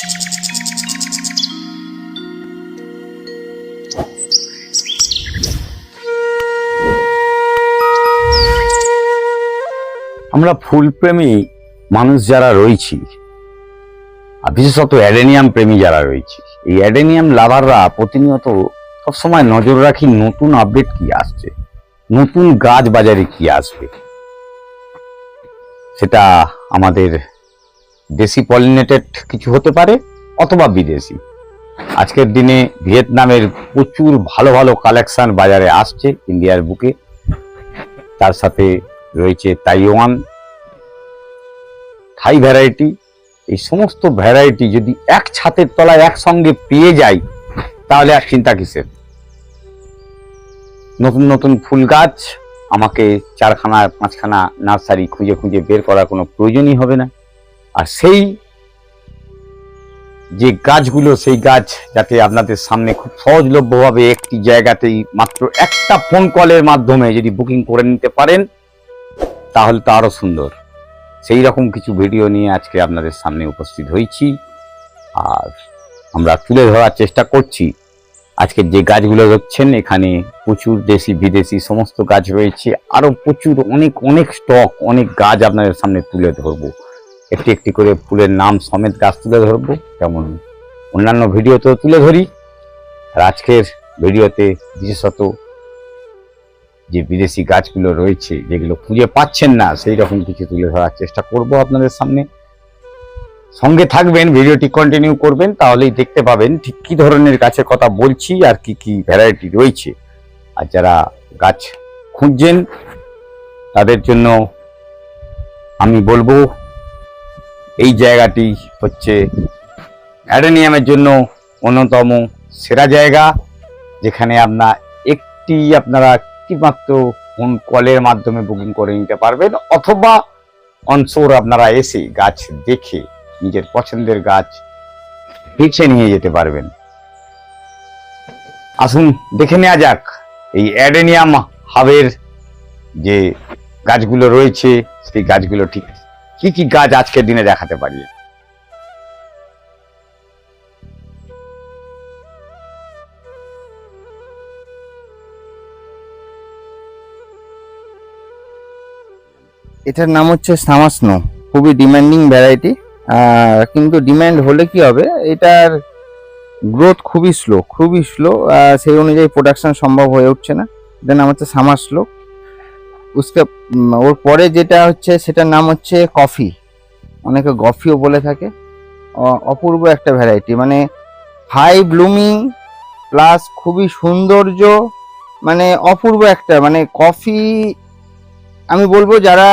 আমরা ফুলপ্রেমী মানুষ যারা রয়েছি, আর বিশেষত অ্যাডেনিয়াম প্রেমী যারা রয়েছি, এই অ্যাডেনিয়াম লাভাররা প্রতিনিয়ত সবসময় নজর রাখি নতুন আপডেট কি আসছে, নতুন গাছ বাজারে কি আসবে। সেটা আমাদের দেশি পলিনেটেড কিছু হতে পারে, অথবা বিদেশি। আজকের দিনে ভিয়েতনামের প্রচুর ভালো ভালো কালেকশন বাজারে আসছে ইন্ডিয়ার বুকে। তার সাথে রয়েছে তাইওয়ান, থাই ভ্যারাইটি। এই সমস্ত ভ্যারাইটি যদি এক ছাতের তলায় একসঙ্গে পেয়ে যাই তাহলে আর চিন্তা কিসের? নতুন নতুন ফুল গাছ, আমাকে চারখানা, পাঁচখানা নার্সারি খুঁজে খুঁজে বের করার কোনো প্রয়োজনই হবে না। আর সেই যে গাছগুলো, সেই গাছ যাতে আপনাদের সামনে খুব সহজলভ্যভাবে একটি জায়গাতেই মাত্র একটা ফোন কলের মাধ্যমে যদি বুকিং করে নিতে পারেন, তাহলে তো আরও সুন্দর। সেই রকম কিছু ভিডিও নিয়ে আজকে আপনাদের সামনে উপস্থিত হয়েছি। আর আমরা তুলে ধরার চেষ্টা করছি। আজকে যে গাছগুলো দেখছেন এখানে প্রচুর দেশি, বিদেশি সমস্ত গাছ রয়েছে। আরও প্রচুর, অনেক অনেক স্টক অনেক গাছ আপনাদের সামনে তুলে ধরবো। একটি একটি করে ফুলের নাম সমেত গাছ তুলে ধরবো যেমন অন্যান্য ভিডিওতেও তুলে ধরি। আর আজকের ভিডিওতে বিশেষত যে বিদেশি গাছগুলো রয়েছে, যেগুলো খুঁজে পাচ্ছেন না, সেই রকম কিছু তুলে ধরার চেষ্টা করব আপনাদের সামনে। সঙ্গে থাকবেন, ভিডিওটি কন্টিনিউ করবেন, তাহলেই দেখতে পাবেন ঠিক কি ধরনের গাছের কথা বলছি আর কি কি ভ্যারাইটি রয়েছে। আর যারা গাছ খুঁজছেন, তাদের জন্য আমি বলব এই জায়গাটি হচ্ছে অ্যাডেনিয়ামের জন্য অন্যতম সেরা জায়গা, যেখানে আপনার একটি আপনারা একটিমাত্র ফোন কলের মাধ্যমে বুকিং করে নিতে পারবেন, অথবা অনসোর আপনারা এসে গাছ দেখে নিজের পছন্দের গাছ বেছে নিয়ে যেতে পারবেন। আসুন দেখে নেওয়া যাক, এই অ্যাডেনিয়াম হাবের যে গাছগুলো রয়েছে, সেই গাছগুলো ঠিক কি কি গাছ আজকের দিনে দেখাতে পারি? এটার নাম হচ্ছে সামাসনো। খুবই ডিমান্ডিং ভ্যারাইটি কিন্তু ডিম্যান্ড হলে কি হবে? এটার গ্রোথ খুবই স্লো খুবই স্লো সেই অনুযায়ী প্রোডাকশন সম্ভব হয়ে উঠছে না। এটার নাম হচ্ছে সামার স্লো উসকে ওর পরে যেটা হচ্ছে সেটার নাম হচ্ছে কফি। অনেকে গফিও বলে থাকে। অপূর্ব একটা ভ্যারাইটি মানে হাই ব্লুমিং প্লাস খুবই সৌন্দর্য মানে অপূর্ব একটা মানে কফি, আমি বলব যারা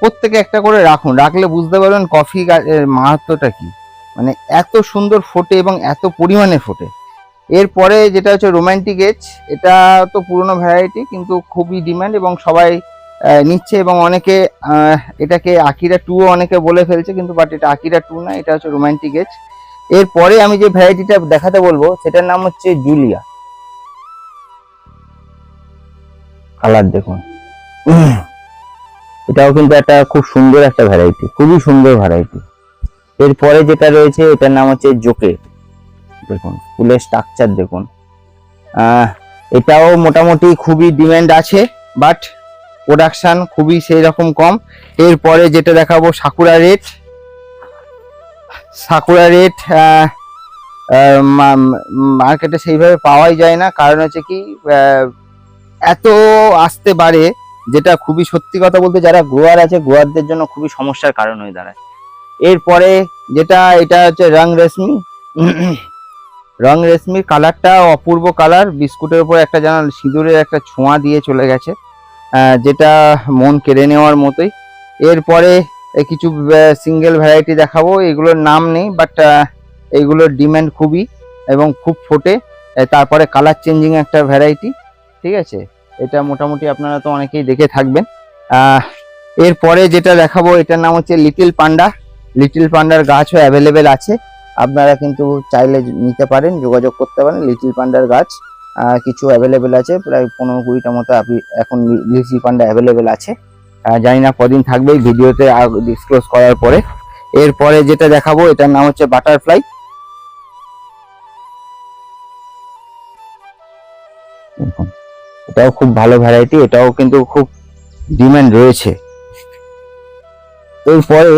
প্রত্যেকে একটা করে রাখুন, রাখলে বুঝতে পারবেন কফি গাছের মাহাত্মটা কি। মানে এত সুন্দর ফোটে এবং এত পরিমাণে ফোটে। এরপরে যেটা হচ্ছে রোম্যান্টিক এজ এটা তো পুরনো ভ্যারাইটি কিন্তু খুবই ডিমান্ড এবং সবাই নিচ্ছে এবং অনেকে এটাকে আকিরা টু অনেকে বলে ফেলছে, কিন্তু বাট এটা আকিরা টু না, এটা হচ্ছে রোম্যান্টিক এজ এরপরে আমি যে ভ্যারাইটিটা দেখাতে বলব, সেটার নাম হচ্ছে জুলিয়া। কালার দেখুন। এটাও কিন্তু একটা খুব সুন্দর একটা ভ্যারাইটি খুবই সুন্দর ভ্যারাইটি এরপরে যেটা রয়েছে, এটার নাম হচ্ছে জোকে। দেখুন, ফুলের স্ট্রাকচার দেখুন। এটাও মোটামুটি খুবই ডিম্যান্ড আছে বাট প্রোডাকশন খুবই সেই রকম কম। এরপরে যেটা দেখাবো সাকুরা রেট সাকুরা রেট মার্কেটে সেইভাবে পাওয়াই যায় না। কারণ হচ্ছে কি এত আসতে পারে যেটা খুবই সত্যি কথা বলতে যারা গ্রোয়ার আছে গ্রোয়ারদের জন্য খুবই সমস্যার কারণ হয়ে দাঁড়ায়। এরপরে যেটা, এটা হচ্ছে রং রেশমি। রং রেশমির কালারটা অপূর্ব কালার বিস্কুটের উপর একটা যেন সিঁদুরের একটা ছোঁয়া দিয়ে চলে গেছে। যেটা মন কেড়ে নেওয়ার মতোই। এরপরে কিছু সিঙ্গেল ভ্যারাইটি দেখাবো। এগুলোর নাম নেই বাট এইগুলোর ডিম্যান্ড খুবই এবং খুব ফোটে। তারপরে কালার চেঞ্জিং একটা ভ্যারাইটি ঠিক আছে? এটা মোটামুটি আপনারা তো অনেকেই দেখে থাকবেন। এরপরে যেটা দেখাবো, এটার নাম হচ্ছে লিটিল পান্ডা লিটিল পান্ডার গাছও অ্যাভেলেবেল আছে। আপনারা কিন্তু চাইলে নিতে পারেন, যোগাযোগ করতে পারেন লিটিল পান্ডার গাছ। কিছু অ্যাভেলেবেল আছে। প্রায় পনেরো কুড়িটা মতো আপনি এখন লিচি পান্ডা অ্যাভেলেবেল আছে। জানি না কদিন থাকবে ভিডিওতে ডিসক্লোজ করার পরে। এরপরে যেটা দেখাবো, এটার নাম হচ্ছে বাটারফ্লাই এটাও খুব ভালো ভ্যারাইটি এটাও কিন্তু খুব ডিম্যান্ড রয়েছে। এরপরে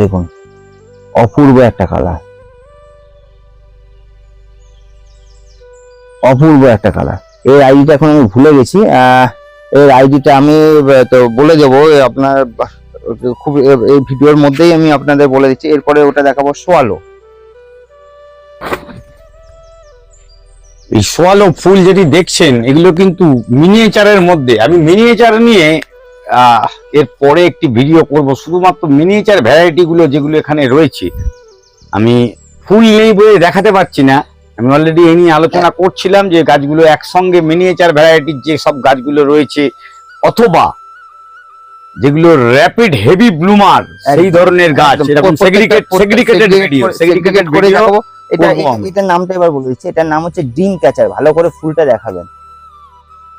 দেখুন অপূর্ব একটা কালার। অপূর্ব একটা কালার। এর আইডিটা এখন আমি ভুলে গেছি। এর আইডিটা আমি তো বলে দেবো। আপনার, খুব এই ভিডিওর মধ্যেই আমি আপনাদের বলে দিচ্ছি। এরপরে ওটা দেখাবো সোয়ালো। এই সোয়ালো ফুল যেটি দেখছেন, এগুলো কিন্তু মিনিয়েচারের মধ্যে। আমি মিনিয়েচার নিয়ে এর পরে একটি ভিডিও করব। শুধুমাত্র মিনিয়েচার ভ্যারাইটিগুলো যেগুলো এখানে রয়েছে আমি ফুল নেই বলে দেখাতে পারছি না। আমি অলরেডি এই নিয়ে আলোচনা করছিলাম যে গাছগুলো একসঙ্গে মিনিয়েচার ভ্যারাইটির যে সব গাছগুলো রয়েছে অথবা যেগুলো র্যাপিড হেভি ব্লুমার সেই ধরনের গাছ একদম, এরকম প্রত্যেকটা- সেগ্রিগেট সেগ্রিগেটেড ভিডিও সেগ্রিগেটেড করে দেখাবো। এটা। এটার নামটা এবার বলে দিচ্ছি। এটার নাম হচ্ছে ডিম ক্যাচার ভালো করে ফুলটা দেখাবেন।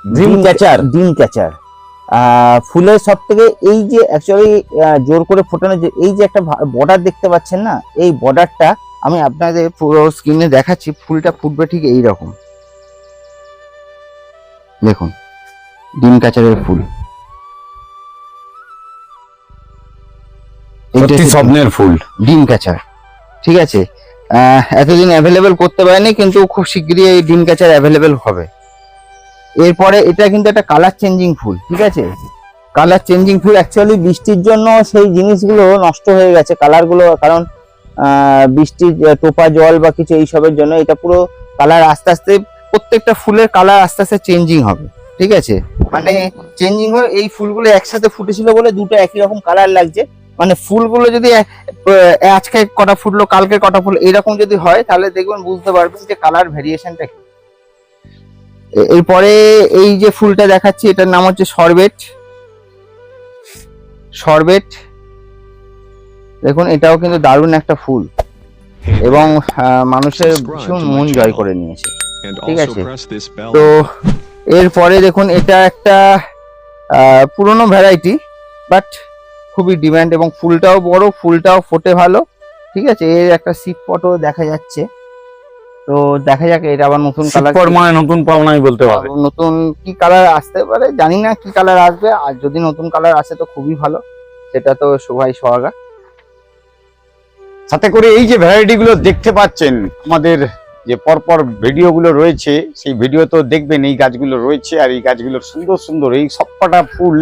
ড্রিম ক্যাচার ডিম ক্যাচার ফুলের সব থেকে এই যে অ্যাকচুয়ালি জোর করে ফোটানো যে এই যে একটা বর্ডার দেখতে পাচ্ছেন না? এই বর্ডারটা আমি আপনাদের পুরো স্ক্রিনে দেখাচ্ছি ফুলটা ফুটবে ঠিক এই রকম দেখুন ডিম ক্যাচারের ফুল। স্বপ্নের ফুল। ডিম ক্যাচার ঠিক আছে? আহ, এতদিন অ্যাভেলেবেল করতে পারেনি কিন্তু খুব শিগগিরই এই ডিম ক্যাচার অ্যাভেলেবেল হবে। এরপরে এটা কিন্তু একটা কালার চেঞ্জিং ফুল, ঠিক আছে? কালার চেঞ্জিং ফুল অ্যাকচুয়ালি বৃষ্টির জন্য সেই জিনিসগুলো নষ্ট হয়ে গেছে কালারগুলো কারণ বৃষ্টির টোপা জল বা কিছু এইসবের জন্য এটা পুরো কালার আস্তে আস্তে, প্রত্যেকটা ফুলের কালার আস্তে আস্তে চেঞ্জিং হবে, ঠিক আছে? মানে চেঞ্জিং হয়ে এই ফুলগুলো একসাথে ফুটেছিল বলে দুটো একই রকম কালার লাগছে। মানে ফুলগুলো যদি আজকে কটা ফুটলো, কালকে কটা ফুল এরকম যদি হয়, তাহলে দেখবেন বুঝতে পারবেন যে কালার ভেরিয়েশনটা কি। এরপরে এই যে ফুলটা দেখাচ্ছি, এটার নাম হচ্ছে সরবেট সরবেট দেখুন, এটাও কিন্তু দারুণ একটা ফুল। এবং মানুষের ভীষণ মন জয় করে নিয়েছে। ঠিক আছে। তো এরপরে দেখুন, এটা একটা পুরনো ভ্যারাইটি বাট খুবই ডিম্যান্ড এবং ফুলটাও বড়, ফুলটাও ফোটে ভালো। ঠিক আছে? এর একটা সিট পটও দেখা যাচ্ছে। তো দেখা যাক এটা আবার নতুন কালার মানে নতুন পাওনাই বলতে পারে নতুন কি কালার আসতে পারে জানি না কি কালার আসবে। আর যদি নতুন কালার আসে তো খুবই ভালো। সেটা তো সবাই সোহাগা। সাথে করে এই যে ভ্যারাইটি গুলো দেখতে পাচ্ছেন আমাদের যে পরপর ভিডিও গুলো রয়েছে সেই ভিডিও তো দেখবেন এই গাছগুলো রয়েছে আর এই গাছগুলোর সুন্দর সুন্দর এই সবকটা ফুল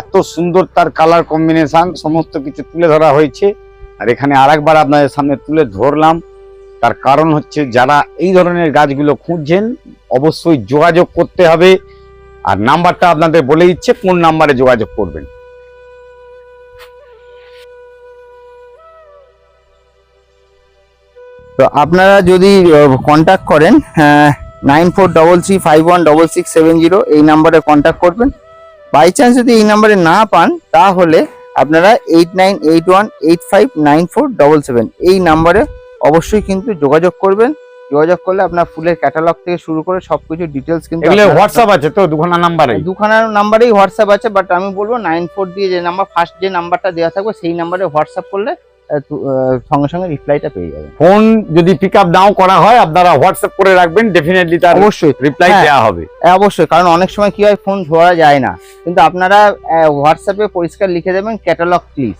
এত সুন্দর তার কালার কম্বিনেশন সমস্ত কিছু তুলে ধরা হয়েছে। আর এখানে আরেকবার আপনাদের সামনে তুলে ধরলাম। তার কারণ হচ্ছে যারা এই ধরনের গাছগুলো খুঁজছেন, অবশ্যই যোগাযোগ করতে হবে। আর নাম্বারটা আপনাদের বলে দিচ্ছে কোন নাম্বারে যোগাযোগ করবেন। তো আপনারা যদি কন্ট্যাক্ট করেন nine four double three five one double six seven zero এই নাম্বারে কন্ট্যাক্ট করবেন। বাই চান্স যদি এই নাম্বারে না পান, তাহলে আপনারা eight nine eight one eight five nine four double seven এই নাম্বারে অবশ্যই কিন্তু যোগাযোগ করবেন। যোগাযোগ করলে আপনার ফুলের ক্যাটালগ থেকে শুরু করে সবকিছু ডিটেলস কিন্তু এগুলো হোয়াটসঅ্যাপ আছে তো দুখানা নাম্বারে দুখানার নাম্বারেই হোয়াটসঅ্যাপ আছে বাট আমি বলব নাইন ফোর দিয়ে যে নাম্বার ফার্স্ট যে নাম্বারটা দেওয়া থাকবে সেই নাম্বারে হোয়াটসঅ্যাপ করলে সঙ্গে সঙ্গে রিপ্লাইটা পেয়ে যাবেন। ফোন যদি পিক আপ নাও করা হয় আপনারা হোয়াটসঅ্যাপ করে রাখবেন ডেফিনেটলি তার অবশ্যই। রিপ্লাই হ্যাঁ। দেওয়া হবে। হ্যাঁ, অবশ্যই কারণ অনেক সময় কি হয় ফোন ধরা যায় না। কিন্তু আপনারা হোয়াটসঅ্যাপে পরিষ্কার লিখে দেবেন ক্যাটালগ প্লিজ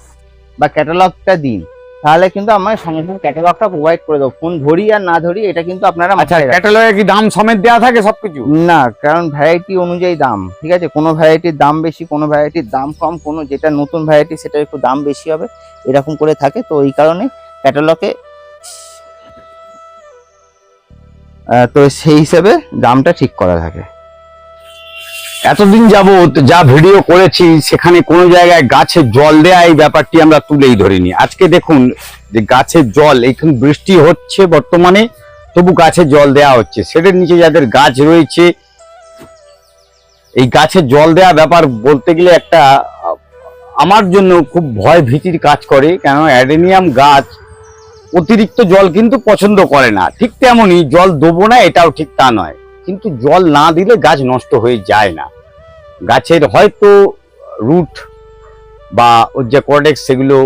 বা ক্যাটালগটা দিন। তাহলে কিন্তু আমার সঙ্গে সঙ্গে ক্যাটালগটা প্রোভাইড করে দেবো। ফোন ধরি আর না ধরি এটা কিন্তু আপনারা আচ্ছা। ক্যাটালগে কি দাম সমেত দেওয়া থাকে সবকিছু? না কারণ ভ্যারাইটি অনুযায়ী দাম ঠিক আছে? কোনো ভ্যারাইটির দাম বেশি কোনো ভ্যারাইটির দাম কম কোনো যেটা নতুন ভ্যারাইটি সেটা একটু দাম বেশি হবে এরকম করে থাকে। তো এই কারণে ক্যাটালগে তো সেই হিসেবে দামটা ঠিক করা থাকে। এতদিন যাবত যা ভিডিও করেছি, সেখানে কোনো জায়গায় গাছে জল দেয়া, এই ব্যাপারটি আমরা তুলেই ধরিনি। আজকে দেখুন যে গাছের জল এখন বৃষ্টি হচ্ছে বর্তমানে, তবু গাছে জল দেয়া হচ্ছে। সেটার নিচে যাদের গাছ রয়েছে, এই গাছে জল দেয়া ব্যাপার বলতে গেলে একটা, আমার জন্য খুব ভয় ভীতির কাজ করে কেন অ্যাডেনিয়াম গাছ অতিরিক্ত জল কিন্তু পছন্দ করে না। ঠিক তেমনই জল দেবো না, এটাও ঠিক তা নয়। কিন্তু জল না দিলে গাছ নষ্ট হয়ে যায় না। গাছের হয়তো রুট বা ওর যে কর্ডেক্স সেগুলো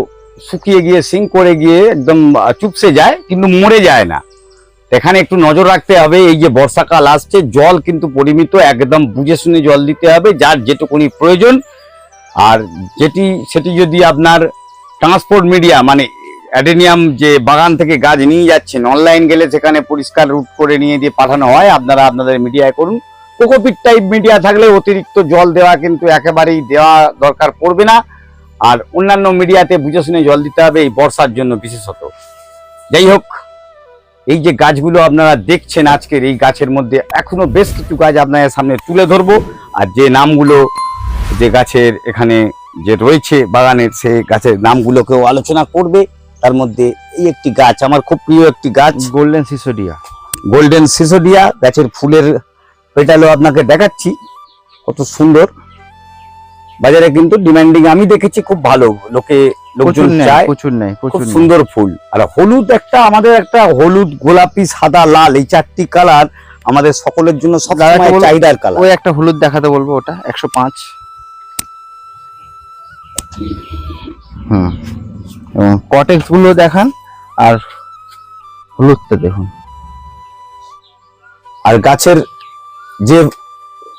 শুকিয়ে গিয়ে সিং করে গিয়ে একদম চুপসে যায়, কিন্তু মরে যায় না। এখানে একটু নজর রাখতে হবে, এই যে বর্ষাকাল আসছে, জল কিন্তু পরিমিত, একদম বুঝে শুনে জল দিতে হবে, যার যেটুকুনি প্রয়োজন। আর যেটি, সেটি যদি আপনার ট্রান্সপোর্ট মিডিয়া মানে অ্যাডেনিয়াম যে বাগান থেকে গাছ নিয়ে যাচ্ছেন, অনলাইন গেলে সেখানে পরিষ্কার রুট করে নিয়ে দিয়ে পাঠানো হয়, আপনারা আপনাদের মিডিয়ায় করুন। কোকোপিট টাইপ মিডিয়া থাকলে অতিরিক্ত জল দেওয়া কিন্তু একেবারেই দেওয়া দরকার পড়বে না। আর অন্যান্য মিডিয়াতে বুঝে শুনে জল দিতে হবে এই বর্ষার জন্য বিশেষত। যাই হোক এই যে গাছগুলো আপনারা দেখছেন আজকের এই গাছের মধ্যে এখনও বেশ কিছু গাছ আপনাদের সামনে তুলে ধরবো। আর যে নামগুলো যে গাছের এখানে যে রয়েছে বাগানের সে গাছের নামগুলোকেও আলোচনা করবে। তার মধ্যে এই একটি গাছ আমার খুব প্রিয় একটি গাছ। গোল্ডেন সিসোডিয়া গোল্ডেন সিসোডিয়া গাছের ফুলের পেটালো আপনাকে দেখাচ্ছি। কত সুন্দর। বাজারে কিন্তু ডিমান্ডিং আমি দেখেছি খুব ভালো। লোকে লোকজন চায়। প্রচুর নেই খুব সুন্দর ফুল। আর হলুদ একটা আমাদের একটা হলুদ গোলাপি সাদা লাল এই চারটি কালার আমাদের সকলের জন্য সব দাদা, চাহিদার কালার। ওই একটা হলুদ দেখাতে বলব ওটা একশো পাঁচ। হুম। এবং কটেক্সগুলো দেখান আর হলুদটা দেখুন। আর গাছের যে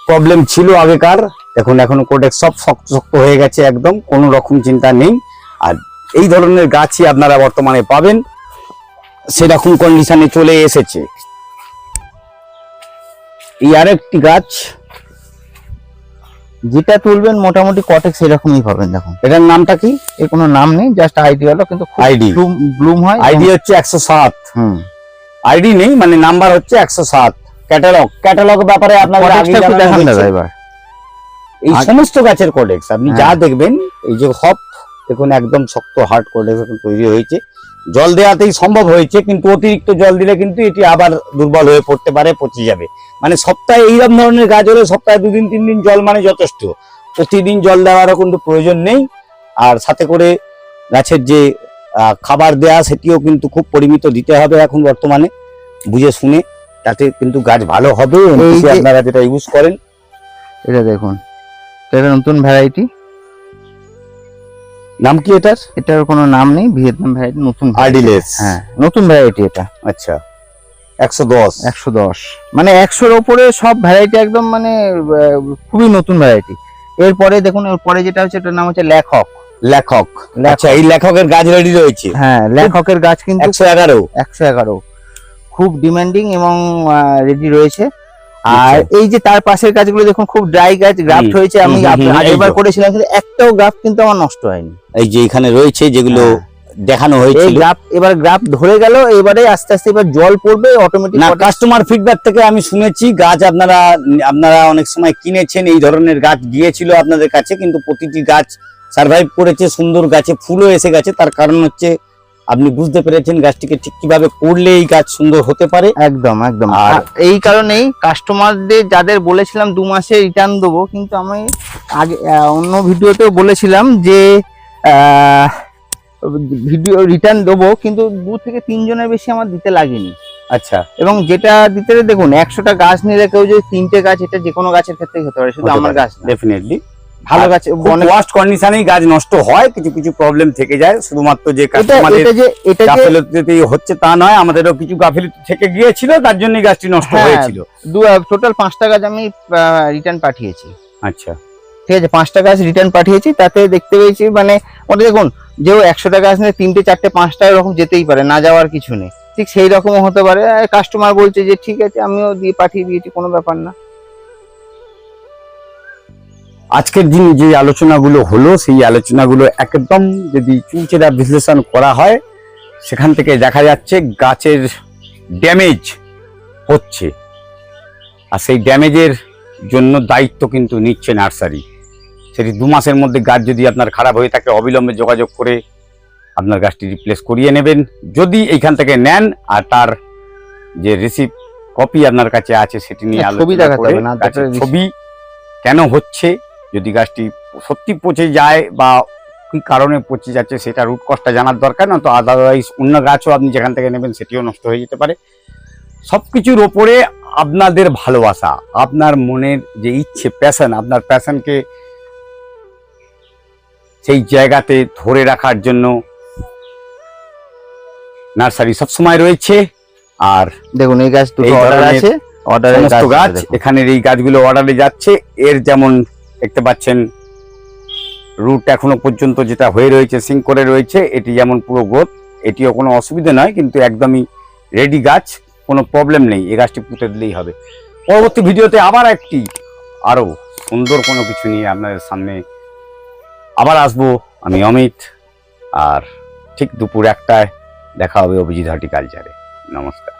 প্রবলেম ছিল আগেকার এখন এখন কোটেক্স সব শক্ত শক্ত হয়ে গেছে একদম কোনো রকম চিন্তা নেই। আর এই ধরনের গাছই আপনারা বর্তমানে পাবেন সেরকম কন্ডিশনে চলে এসেছে। এই আরেকটি গাছ যেটা তুলবেন মোটামুটি কটেক্স সেরকমই পাবেন দেখুন। এটার নামটা কি? এর কোনো নাম নেই জাস্ট আইডি হলো কিন্তু আইডি ব্লুম ব্লুম হয় আইডি হচ্ছে একশো সাত। হুম। আইডি নেই মানে নাম্বার হচ্ছে একশো সাত। ক্যাটালগ ক্যাটালগ ব্যাপারে আপনাদের আগে দেখান হয়েছে। এই সমস্ত গাছের কোডেক্স আপনি যা হ্যাঁ। দেখবেন এই যে হপ দেখুন একদম শক্ত হার্ড কোডেক্স এখন তৈরি হয়েছে। জল দেওয়াতেই সম্ভব হয়েছে কিন্তু অতিরিক্ত জল দিলে কিন্তু এটি আবার দুর্বল হয়ে পড়তে পারে পচে যাবে। মানে সপ্তাহে এইরকম ধরনের গাছ হলে সপ্তাহে দুদিন তিন দিন জল মানে যথেষ্ট। প্রতিদিন জল দেওয়ারও কিন্তু প্রয়োজন নেই। আর সাথে করে গাছের যে আহ, খাবার দেয়া সেটিও কিন্তু খুব পরিমিত দিতে হবে এখন বর্তমানে বুঝে শুনে। তাতে কিন্তু গাছ ভালো হবে আপনারা যেটা ইউজ করেন। এটা দেখুন এটা নতুন ভ্যারাইটি নাম কি এটার? এটার কোনো নাম নেই ভিয়েতনাম ভ্যারাইটি নতুন। আর্ডিলেস। হ্যাঁ নতুন ভ্যারাইটি এটা। আচ্ছা একশো দশ। একশো দশ। মানে একশোর ওপরে সব ভ্যারাইটি একদম মানে খুবই নতুন ভ্যারাইটি এরপরে দেখুন এরপরে যেটা হচ্ছে এটার নাম হচ্ছে লেখক। লেখক। আচ্ছা এই লেখকের গাছ রেডি রয়েছে। হ্যাঁ লেখকের গাছ কিন্তু একশো এগারো। একশো এগারো। খুব ডিমান্ডিং এবং রেডি রয়েছে। আর আচ্ছা। এই যে তার পাশের গাছগুলো দেখুন খুব ড্রাই গাছ গ্রাফট হয়েছে আমি আগেরবার করেছিলাম কিন্তু একটাও গ্রাফ কিন্তু আমার নষ্ট হয়নি। এই যে এখানে রয়েছে যেগুলো দেখানো এই গ্রাফ এবার গ্রাফ ধরে গেল এবারে আস্তে আস্তে এবার জল পড়বে অটোমেটিক না কাস্টমার ফিডব্যাক থেকে আমি শুনেছি গাছ আপনারা আপনারা অনেক সময় কিনেছেন এই ধরনের গাছ গিয়েছিল আপনাদের কাছে কিন্তু প্রতিটি গাছ সার্ভাইভ করেছে সুন্দর গাছে ফুলও এসে গেছে তার কারণ হচ্ছে আপনি বুঝতে পেরেছেন গাছটিকে ঠিক কীভাবে করলে এই গাছ সুন্দর হতে পারে? একদম একদম। আর- এই কারণেই কাস্টমারদের যাদের বলেছিলাম দু মাসে রিটার্ন দেবো কিন্তু আমি আগে অন্য ভিডিওতেও বলেছিলাম যে ভিডিও রিটার্ন দেবো কিন্তু দু থেকে তিনজনের বেশি আমার দিতে লাগেনি। আচ্ছা। এবং যেটা দিতে দেখুন একশোটা গাছ নিলে কেউ যদি তিনটে গাছ এটা যে কোনো গাছের ক্ষেত্রেই হতে পারে শুধু আমার গাছ ডেফিনেটলি ভালো গাছ ওয়াস্ট কন্ডিশনেই গাছ নষ্ট হয় কিছু কিছু প্রবলেম থেকে যায়। শুধুমাত্র যে কাস্টমারের যে যে গাফিলতিতেই হচ্ছে তা নয় আমাদেরও কিছু গাফিলতি থেকে গিয়েছিল তার জন্যই গাছটি নষ্ট হ্যাঁ। হয়েছিল। টোটাল পাঁচটা গাছ আমি রিটার্ন পাঠিয়েছি। আচ্ছা। ঠিক আছে পাঁচটা গাছ রিটার্ন পাঠিয়েছি তাতে দেখতে পেয়েছি মানে ওটা দেখুন যেও একশোটা গাছ নিয়ে তিনটে চারটে পাঁচটা এরকম যেতেই পারে না যাওয়ার কিছু নেই। ঠিক সেই রকমও হতে পারে কাস্টমার বলছে যে ঠিক আছে আমিও দিয়ে পাঠিয়ে দিয়েছি কোনো ব্যাপার না। আজকের দিন যে আলোচনাগুলো হলো সেই আলোচনাগুলো একদম যদি চুলচেরা বিশ্লেষণ করা হয় সেখান থেকে দেখা যাচ্ছে গাছের ড্যামেজ হচ্ছে। আর সেই ড্যামেজের জন্য দায়িত্ব কিন্তু নিচ্ছে নার্সারি। সেটি দু মাসের মধ্যে গাছ যদি আপনার খারাপ হয়ে থাকে অবিলম্বে যোগাযোগ করে আপনার গাছটি রিপ্লেস করিয়ে নেবেন। যদি এইখান থেকে নেন আর তার যে রিসিপ্ট কপি আপনার কাছে আছে সেটি নিয়ে না, ছবি ছবি কেন হচ্ছে যদি গাছটি সত্যি পচে যায় বা কি কারণে পচে যাচ্ছে সেটা রুট কজটা জানার দরকার না তো আদারওয়াইজ অন্য গাছও আপনি যেখান থেকে নেবেন সেটিও নষ্ট হয়ে যেতে পারে। সব কিছুর ওপরে আপনাদের ভালোবাসা আপনার মনের যে ইচ্ছে প্যাশন আপনার প্যাশনকে সেই জায়গাতে ধরে রাখার জন্য নার্সারি সবসময় রয়েছে। আর দেখুন এই গাছ দুটো অর্ডার আছে। গাছ গাছ এখানের এই গাছগুলো অর্ডারে যাচ্ছে। এর যেমন দেখতে পাচ্ছেন রুট এখনও পর্যন্ত যেটা হয়ে রয়েছে সিঙ্ক করে রয়েছে, এটি যেমন পুরো গ্রোথ এটিও কোনো অসুবিধা নয়, কিন্তু একদমই রেডি গাছ, কোনো প্রবলেম নেই, এই গাছটি পুঁতে দিলেই হবে। পরবর্তী ভিডিওতে আবার একটি আরও সুন্দর কোনো কিছু নিয়ে আপনাদের সামনে আবার আসব। আমি অমিত, আর ঠিক দুপুর একটায় দেখা হবে অভিজিৎ হর্টিকালচারে। নমস্কার।